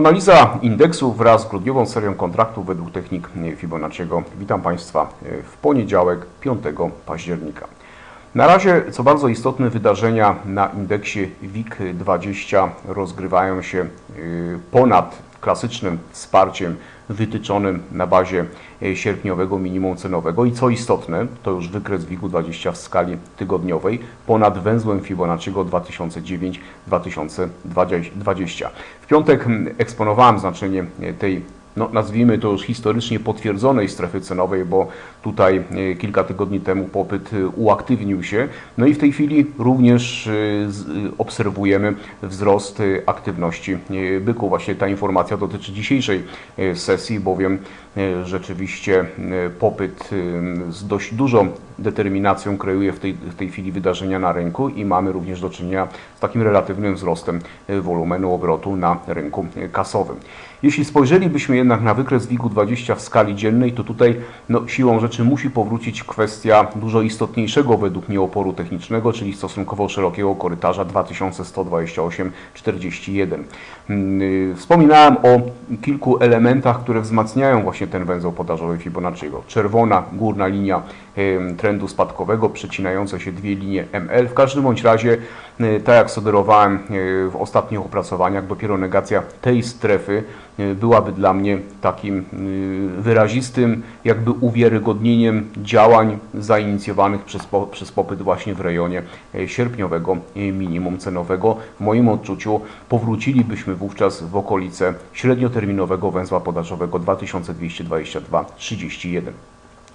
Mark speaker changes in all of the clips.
Speaker 1: Analiza indeksu wraz z grudniową serią kontraktów według technik Fibonacciego. Witam Państwa w poniedziałek 5 października. Na razie, co bardzo istotne, wydarzenia na indeksie WIG20 rozgrywają się y, ponad klasycznym wsparciem wytyczonym na bazie e, sierpniowego minimum cenowego i co istotne, to już wykres WIG-20 w skali tygodniowej ponad węzłem Fibonacciego 2009-2020. W piątek mm, eksponowałem znaczenie e, tej no, nazwijmy to już historycznie potwierdzonej strefy cenowej, bo tutaj e, kilka tygodni temu popyt e, uaktywnił się. No i w tej chwili również e, obserwujemy wzrost aktywności byków. Właśnie ta informacja dotyczy dzisiejszej sesji, bowiem rzeczywiście popyt z dość dużą determinacją kreuje w tej, w tej chwili wydarzenia na rynku i mamy również do czynienia z takim relatywnym wzrostem wolumenu obrotu na rynku kasowym. Jeśli spojrzelibyśmy jednak na wykres WIG-20 w skali dziennej, to tutaj no, siłą rzeczy musi powrócić kwestia dużo istotniejszego według mnie oporu technicznego, czyli stosunkowo szerokiego korytarza 2128-41. Mm, y, wspominałem o kilku elementach, które wzmacniają właśnie ten węzeł podażowy Fibonacciego. Czerwona górna linia trendu spadkowego, przecinające się dwie linie ML. W każdym bądź razie, y, tak jak sugerowałem y, w ostatnich opracowaniach, dopiero negacja tej strefy E, byłaby dla mnie takim wyrazistym jakby uwiarygodnieniem działań zainicjowanych przez, przez popyt właśnie w rejonie sierpniowego minimum cenowego. W moim odczuciu powrócilibyśmy wówczas w okolice średnioterminowego węzła podażowego 2222-31.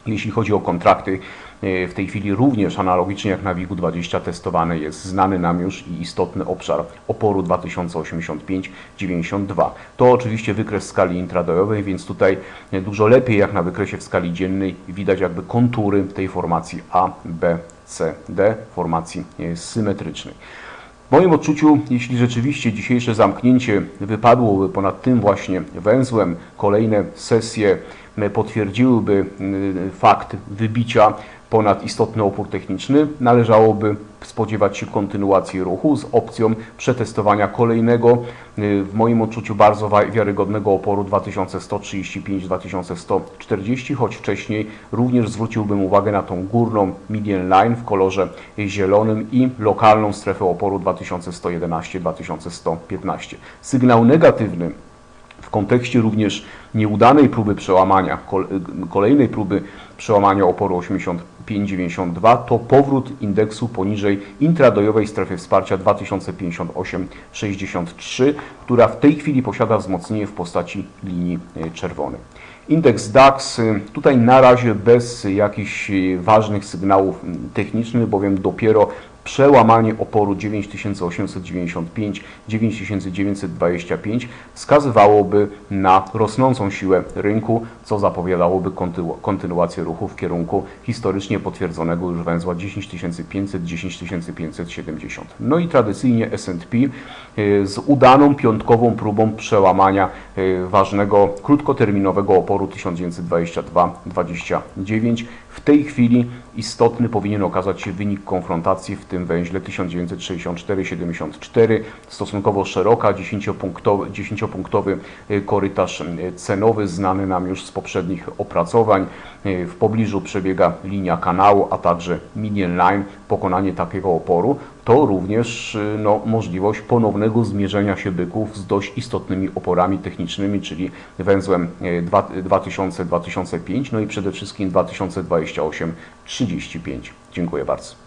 Speaker 1: Jeśli chodzi o kontrakty, e, w tej chwili również analogicznie jak na WIG-20 testowany jest znany nam już i istotny obszar oporu 2085-92. To oczywiście wykres skali intradayowej, więc tutaj dużo lepiej jak na wykresie w skali dziennej widać jakby kontury tej formacji A, B, C, D, formacji e, symetrycznej. W moim odczuciu, jeśli rzeczywiście dzisiejsze zamknięcie wypadłoby ponad tym właśnie węzłem, kolejne sesje potwierdziłyby y, fakt wybicia ponad istotny opór techniczny, należałoby spodziewać się kontynuacji ruchu z opcją przetestowania kolejnego, y, w moim odczuciu bardzo wiarygodnego oporu 2135-2140, choć wcześniej również zwróciłbym uwagę na tą górną median line w kolorze zielonym i lokalną strefę oporu 2111-2115. Sygnał negatywny w kontekście również nieudanej próby przełamania, kolejnej próby przełamania oporu 85,92 to powrót indeksu poniżej intradojowej strefy wsparcia 2058,63, która w tej chwili posiada wzmocnienie w postaci linii e, czerwonej. Indeks DAX y, tutaj na razie bez jakichś y, ważnych sygnałów technicznych, bowiem dopiero przełamanie oporu 9895, 9925 wskazywałoby na rosnącą siłę rynku, co zapowiadałoby kontynuację ruchu w kierunku historycznie potwierdzonego już węzła 10500, 10570. No i tradycyjnie S&P y, z udaną piątkową próbą przełamania ważnego krótkoterminowego oporu 1922-29. W tej chwili istotny powinien okazać się wynik konfrontacji w tym węźle 1964-74, stosunkowo szeroka, 10-punktowy, 10-punktowy y, korytarz y, cenowy, znany nam już z poprzednich opracowań. Y, w pobliżu przebiega linia kanału, a także median line. Pokonanie takiego oporu to również no, możliwość ponownego zmierzenia się byków z dość istotnymi oporami technicznymi, czyli węzłem 2000-2005, no i przede wszystkim 2028-35. Dziękuję bardzo.